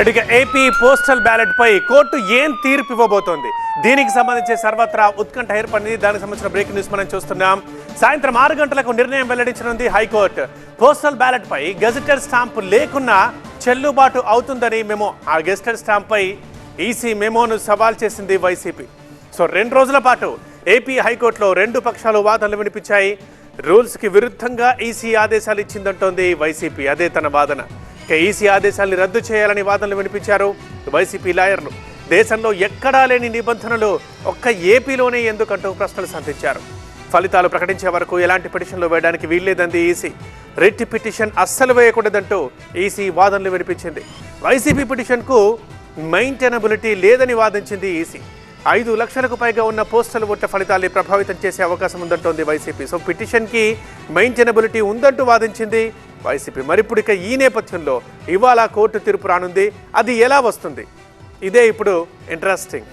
ఇక AP postal ballot పై court ఏం తీర్పు ఇవ్వబోతోంది? దీనికి సంబంధించి సర్వత్రా ఉత్కంఠ ఏర్పడింది. దానికి సంబంధించిన బ్రేకింగ్ న్యూస్ మనం చూస్తున్నాం. సాయంత్రం ఆరు గంటలకు నిర్ణయం వెల్లడించనుంది హైకోర్టు. పోస్టల్ బ్యాలెట్ పై గెజిటెడ్ స్టాంపు లేకున్నా చెల్లుబాటు అవుతుందని మేము. ఆ గెజిటెడ్ స్టాంప్ పై ఈసీ మెమోను సవాల్ చేసింది వైసీపీ సో రెండు రోజుల పాటు ఏపీ హైకోర్టులో రెండు పక్షాలు వాదనలు వినిపించాయి. రూల్స్కి విరుద్ధంగా ఈసీ ఆదేశాలు ఇచ్చిందంటోంది వైసీపీ అదే తన వాదన. ఈసీ ఆదేశాల్ని రద్దు చేయాలని వాదనలు వినిపించారు వైసీపీ లాయర్లు. దేశంలో ఎక్కడా లేని నిబంధనలు ఒక్క ఏపీలోనే ఎందుకంటూ ప్రశ్నలు సంధించారు. ఫలితాలు ప్రకటించే వరకు ఎలాంటి పిటిషన్లు వేయడానికి వీల్లేదంది ఈసీ. రెట్టి పిటిషన్ అస్సలు వేయకూడదంటూ ఈసీ వాదనలు వినిపించింది. వైసీపీ పిటిషన్కు మెయింటెనబిలిటీ లేదని వాదించింది ఈసీ. ఐదు లక్షలకు పైగా ఉన్న పోస్టల్ ఓట్ల ఫలితాల్ని ప్రభావితం చేసే అవకాశం ఉందంటోంది వైసీపీ. సో పిటిషన్కి మెయింటెనబిలిటీ ఉందంటూ వాదించింది వైసీపీ. మరిప్పుడు ఇక ఈ నేపథ్యంలో ఇవాళ కోర్టు తీర్పు రానుంది. అది ఎలా వస్తుంది? ఇదే ఇప్పుడు ఇంట్రెస్టింగ్.